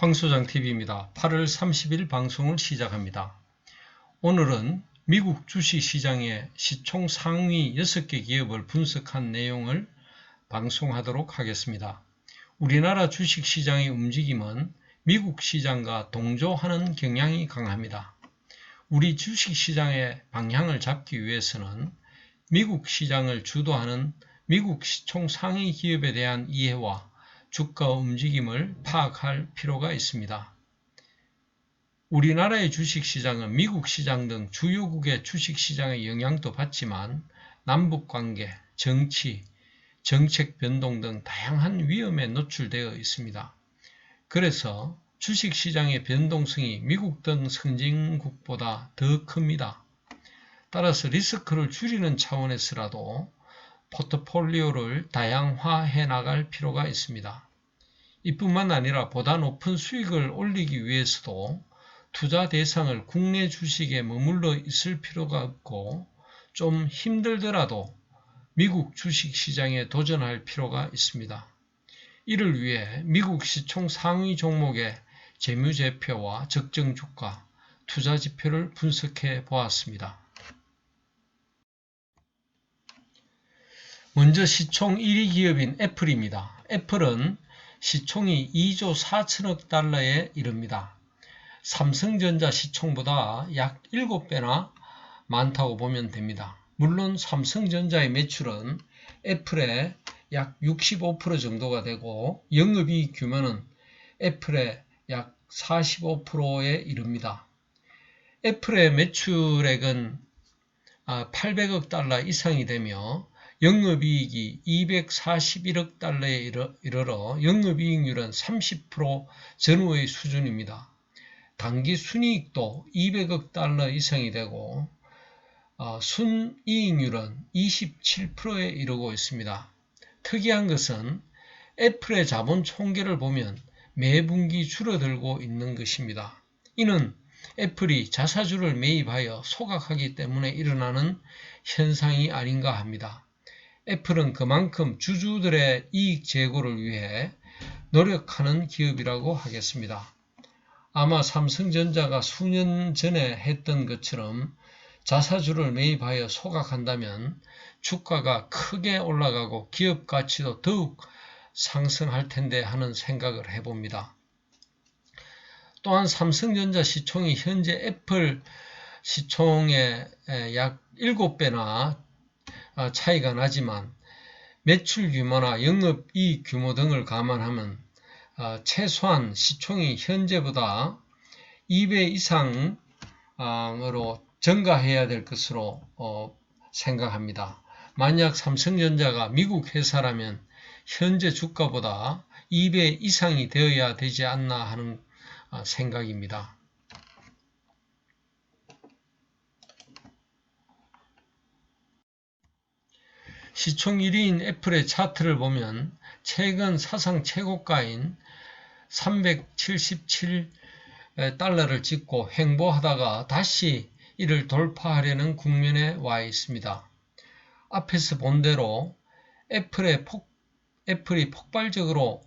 황소장TV입니다. 8월 30일 방송을 시작합니다. 오늘은 미국 주식시장의 시총 상위 6개 기업을 분석한 내용을 방송하도록 하겠습니다. 우리나라 주식시장의 움직임은 미국 시장과 동조하는 경향이 강합니다. 우리 주식시장의 방향을 잡기 위해서는 미국 시장을 주도하는 미국 시총 상위 기업에 대한 이해와 주가 움직임을 파악할 필요가 있습니다. 우리나라의 주식시장은 미국 시장 등 주요국의 주식시장의 영향도 받지만 남북관계, 정치, 정책 변동 등 다양한 위험에 노출되어 있습니다. 그래서 주식시장의 변동성이 미국 등 선진국보다 더 큽니다. 따라서 리스크를 줄이는 차원에서라도 포트폴리오를 다양화해 나갈 필요가 있습니다. 이뿐만 아니라 보다 높은 수익을 올리기 위해서도 투자 대상을 국내 주식에 머물러 있을 필요가 없고 좀 힘들더라도 미국 주식 시장에 도전할 필요가 있습니다. 이를 위해 미국 시총 상위 종목의 재무제표와 적정 주가, 투자 지표를 분석해 보았습니다. 먼저 시총 1위 기업인 애플입니다. 애플은 시총이 2조 4천억 달러에 이릅니다. 삼성전자 시총보다 약 7배나 많다고 보면 됩니다. 물론 삼성전자의 매출은 애플의 약 65% 정도가 되고 영업이익 규모는 애플의 약 45%에 이릅니다. 애플의 매출액은 800억 아, 달러 이상이 되며 영업이익이 241억 달러에 이르러 영업이익률은 30% 전후의 수준입니다. 단기 순이익도 200억 달러 이상이 되고 어, 순이익률은 27%에 이르고 있습니다. 특이한 것은 애플의 자본 총계를 보면 매 분기 줄어들고 있는 것입니다. 이는 애플이 자사주를 매입하여 소각하기 때문에 일어나는 현상이 아닌가 합니다. 애플은 그만큼 주주들의 이익 제고를 위해 노력하는 기업이라고 하겠습니다. 아마 삼성전자가 수년 전에 했던 것처럼 자사주를 매입하여 소각한다면 주가가 크게 올라가고 기업 가치도 더욱 상승할 텐데 하는 생각을 해봅니다. 또한 삼성전자 시총이 현재 애플 시총의 약 7배나 아, 차이가 나지만 매출 규모나 영업이익 규모 등을 감안하면 아, 최소한 시총이 현재보다 2배 이상으로 증가해야 될 것으로 어, 생각합니다. 만약 삼성전자가 미국 회사라면 현재 주가보다 2배 이상이 되어야 되지 않나 하는 아, 생각입니다. 시총 1위인 애플의 차트를 보면 최근 사상 최고가인 377달러를 찍고 횡보하다가 다시 이를 돌파하려는 국면에 와 있습니다. 앞에서 본 대로 애플의 폭, 애플이 폭발적으로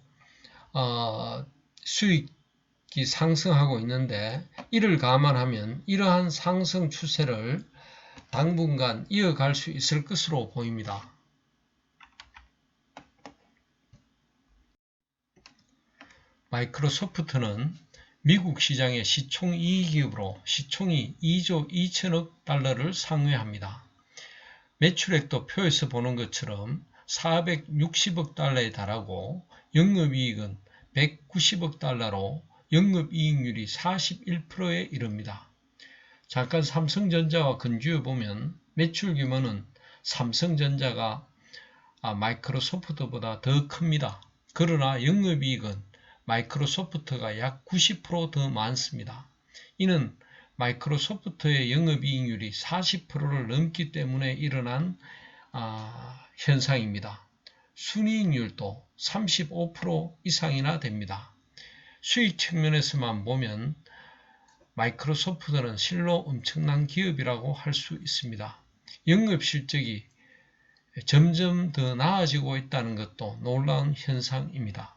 어, 수익이 상승하고 있는데 이를 감안하면 이러한 상승 추세를 당분간 이어갈 수 있을 것으로 보입니다. 마이크로소프트는 미국 시장의 시총 이익으로 시총이 2조 2천억 달러를 상회합니다. 매출액도 표에서 보는 것처럼 460억 달러에 달하고 영업이익은 190억 달러로 영업이익률이 41%에 이릅니다. 잠깐 삼성전자와 근주해 보면 매출 규모는 삼성전자가 아, 마이크로소프트보다 더 큽니다. 그러나 영업이익은 마이크로소프트가 약 90%더 많습니다. 이는 마이크로소프트의 영업이익률이 40%를 넘기 때문에 일어난 아, 현상입니다. 순이익률도 35% 이상이나 됩니다. 수익 측면에서만 보면 마이크로소프트는 실로 엄청난 기업이라고 할 수 있습니다. 영업실적이 점점 더 나아지고 있다는 것도 놀라운 현상입니다.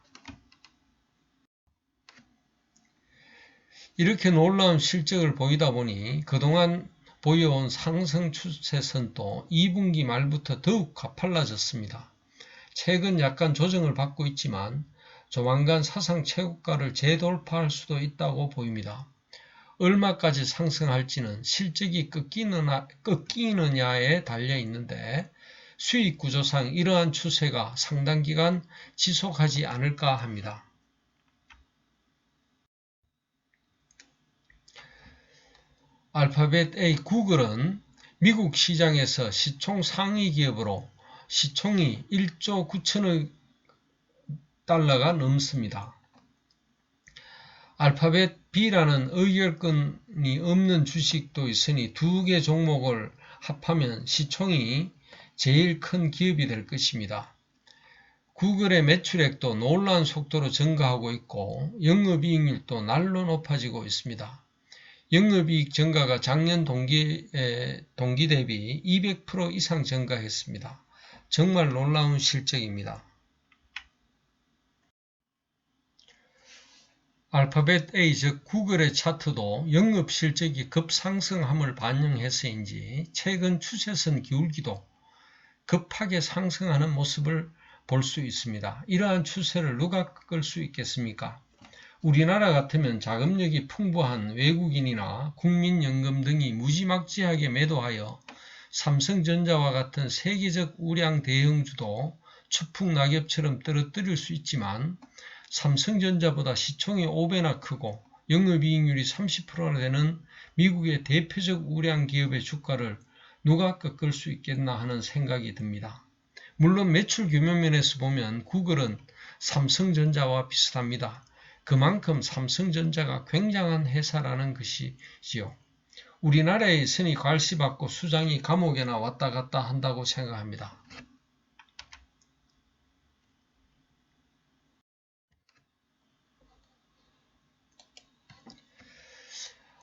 이렇게 놀라운 실적을 보이다 보니 그동안 보여온 상승 추세선도 2분기 말부터 더욱 가팔라졌습니다. 최근 약간 조정을 받고 있지만 조만간 사상 최고가를 재돌파할 수도 있다고 보입니다. 얼마까지 상승할지는 실적이 꺾이느냐, 꺾이느냐에 달려 있는데 수익 구조상 이러한 추세가 상당 기간 지속하지 않을까 합니다. 알파벳 A 구글은 미국 시장에서 시총 상위 기업으로 시총이 1조 9천억 달러가 넘습니다. 알파벳 B라는 의결권이 없는 주식도 있으니 두 개 종목을 합하면 시총이 제일 큰 기업이 될 것입니다. 구글의 매출액도 놀라운 속도로 증가하고 있고 영업이익률도 날로 높아지고 있습니다. 영업이익 증가가 작년 동기, 동기 대비 200% 이상 증가했습니다. 정말 놀라운 실적입니다. 알파벳 A 즉 구글의 차트도 영업 실적이 급상승함을 반영해서인지 최근 추세선 기울기도 급하게 상승하는 모습을 볼 수 있습니다. 이러한 추세를 누가 끌수 있겠습니까? 우리나라 같으면 자금력이 풍부한 외국인이나 국민연금 등이 무지막지하게 매도하여 삼성전자와 같은 세계적 우량 대형주도 추풍 낙엽처럼 떨어뜨릴 수 있지만 삼성전자보다 시총이 5배나 크고 영업이익률이 30%나 되는 미국의 대표적 우량 기업의 주가를 누가 꺾을 수 있겠나 하는 생각이 듭니다. 물론 매출 규모 면에서 보면 구글은 삼성전자와 비슷합니다. 그만큼 삼성전자가 굉장한 회사라는 것이지요. 우리나라에 있으니 괄시받고 수장이 감옥에나 왔다 갔다 한다고 생각합니다.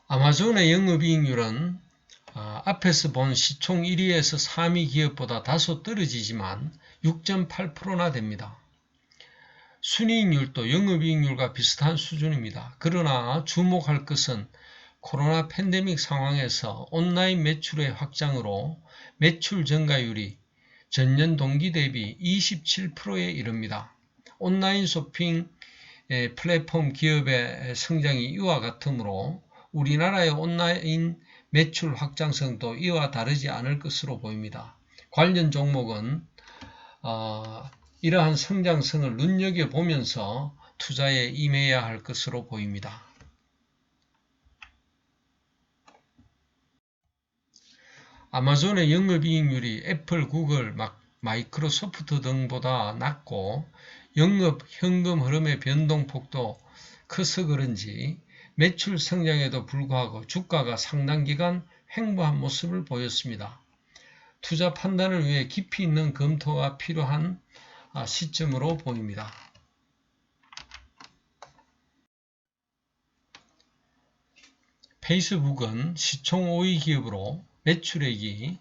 아마존의 영업이익률은 아, 앞에서 본 시총 1위에서 3위 기업보다 다소 떨어지지만 6.8%나 됩니다. 순이익률도 영업이익률과 비슷한 수준입니다. 그러나 주목할 것은 코로나 팬데믹 상황에서 온라인 매출의 확장으로 매출 증가율이 전년 동기 대비 27%에 이릅니다. 온라인 쇼핑 플랫폼 기업의 성장이 이와 같으므로 우리나라의 온라인 매출 확장성도 이와 다르지 않을 것으로 보입니다. 관련 종목은 어, 이러한 성장성을 눈여겨보면서 투자에 임해야 할 것으로 보입니다. 아마존의 영업이익률이 애플, 구글, 마이크로소프트 등보다 낮고 영업 현금 흐름의 변동폭도 커서 그런지 매출 성장에도 불구하고 주가가 상당 기간 횡보한 모습을 보였습니다. 투자 판단을 위해 깊이 있는 검토가 필요한 아, 시점으로 보입니다. 페이스북은 시총 5위 기업으로 매출액이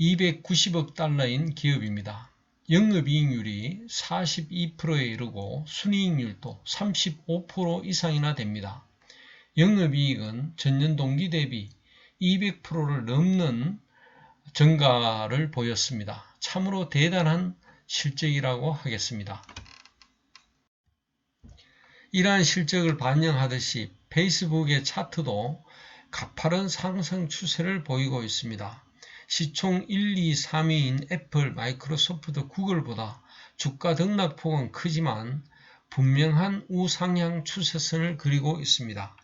290억 달러인 기업입니다. 영업이익률이 42%에 이르고 순이익률도 35% 이상이나 됩니다. 영업이익은 전년 동기 대비 200%를 넘는 증가를 보였습니다. 참으로 대단한 실적이라고 하겠습니다. 이러한 실적을 반영하듯이 페이스북의 차트도 가파른 상승 추세를 보이고 있습니다. 시총 1, 2, 3위인 애플, 마이크로소프트, 구글보다 주가 등락폭은 크지만 분명한 우상향 추세선을 그리고 있습니다.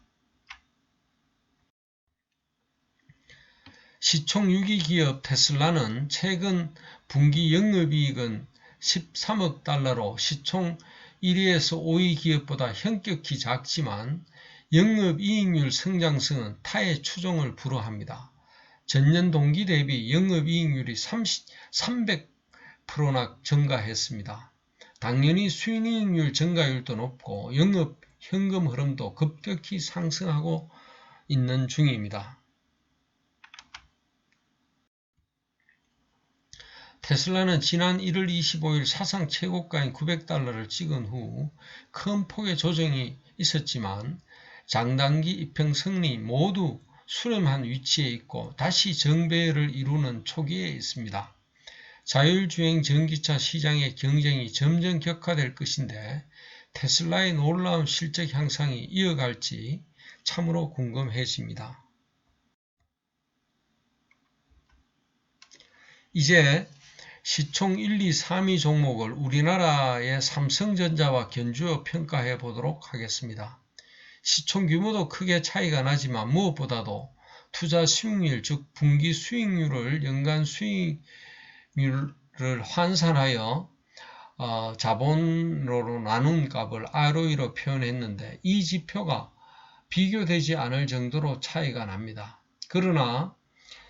시총 6위 기업 테슬라는 최근 분기 영업이익은 13억 달러로 시총 1위에서 5위 기업보다 현격히 작지만 영업이익률 성장성은 타의 추종을 불허합니다. 전년 동기 대비 영업이익률이 30, 300%나 증가했습니다. 당연히 수익률 증가율도 높고 영업 현금 흐름도 급격히 상승하고 있는 중입니다. 테슬라는 지난 1월 25일 사상 최고가인 900달러를 찍은 후 큰 폭의 조정이 있었지만 장단기 이평성리 모두 수렴한 위치에 있고 다시 정배열을 이루는 초기에 있습니다. 자율주행 전기차 시장의 경쟁이 점점 격화될 것인데 테슬라의 놀라운 실적 향상이 이어갈지 참으로 궁금해집니다. 이제 시총 1, 2, 3위 종목을 우리나라의 삼성전자와 견주어 평가해 보도록 하겠습니다. 시총 규모도 크게 차이가 나지만 무엇보다도 투자 수익률, 즉 분기 수익률을 연간 수익률을 환산하여 어, 자본으로 나눈 값을 ROE로 표현했는데 이 지표가 비교되지 않을 정도로 차이가 납니다. 그러나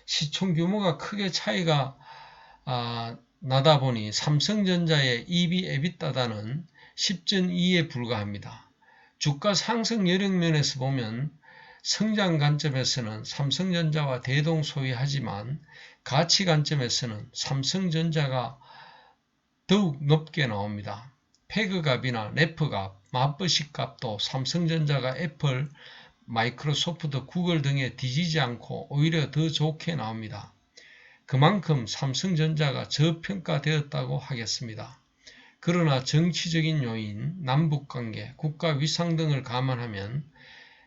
시총 규모가 크게 차이가 아, 나다 보니 삼성전자의 EB 에비따다는 10.2에 불과합니다. 주가 상승 여력 면에서 보면 성장 관점에서는 삼성전자와 대동소이하지만 가치 관점에서는 삼성전자가 더욱 높게 나옵니다. 패그값이나 레프값, 맞버식 값도 삼성전자가 애플, 마이크로소프트, 구글 등에 뒤지지 않고 오히려 더 좋게 나옵니다. 그만큼 삼성전자가 저평가되었다고 하겠습니다. 그러나 정치적인 요인, 남북관계, 국가 위상 등을 감안하면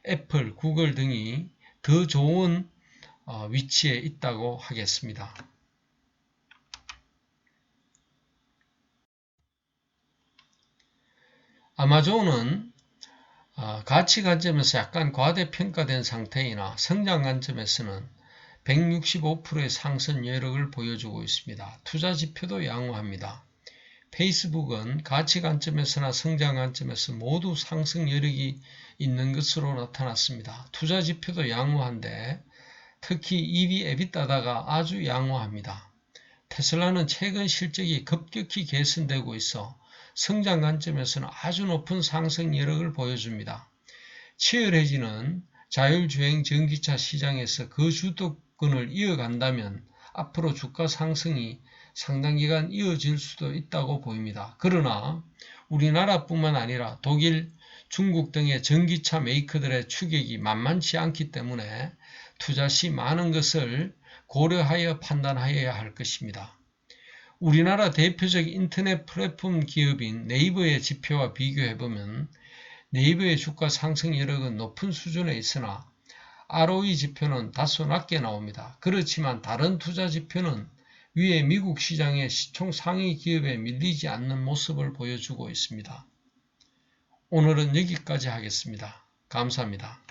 애플, 구글 등이 더 좋은 어, 위치에 있다고 하겠습니다. 아마존은 어, 가치 관점에서 약간 과대평가된 상태이나 성장 관점에서는 165%의 상승 여력을 보여주고 있습니다. 투자 지표도 양호합니다. 페이스북은 가치 관점에서나 성장 관점에서 모두 상승 여력이 있는 것으로 나타났습니다. 투자 지표도 양호한데 특히 EV 에비따다가 아주 양호합니다. 테슬라는 최근 실적이 급격히 개선되고 있어 성장 관점에서는 아주 높은 상승 여력을 보여줍니다. 치열해지는 자율주행 전기차 시장에서 그 주도 권을 이어간다면 앞으로 주가 상승이 상당 기간 이어질 수도 있다고 보입니다. 그러나 우리나라뿐만 아니라 독일, 중국 등의 전기차 메이커들의 추격이 만만치 않기 때문에 투자 시 많은 것을 고려하여 판단하여야 할 것입니다. 우리나라 대표적 인터넷 플랫폼 기업인 네이버의 지표와 비교해보면 네이버의 주가 상승 여력은 높은 수준에 있으나 ROE 지표는 다소 낮게 나옵니다. 그렇지만 다른 투자 지표는 위에 미국 시장의 시총 상위 기업에 밀리지 않는 모습을 보여주고 있습니다. 오늘은 여기까지 하겠습니다. 감사합니다.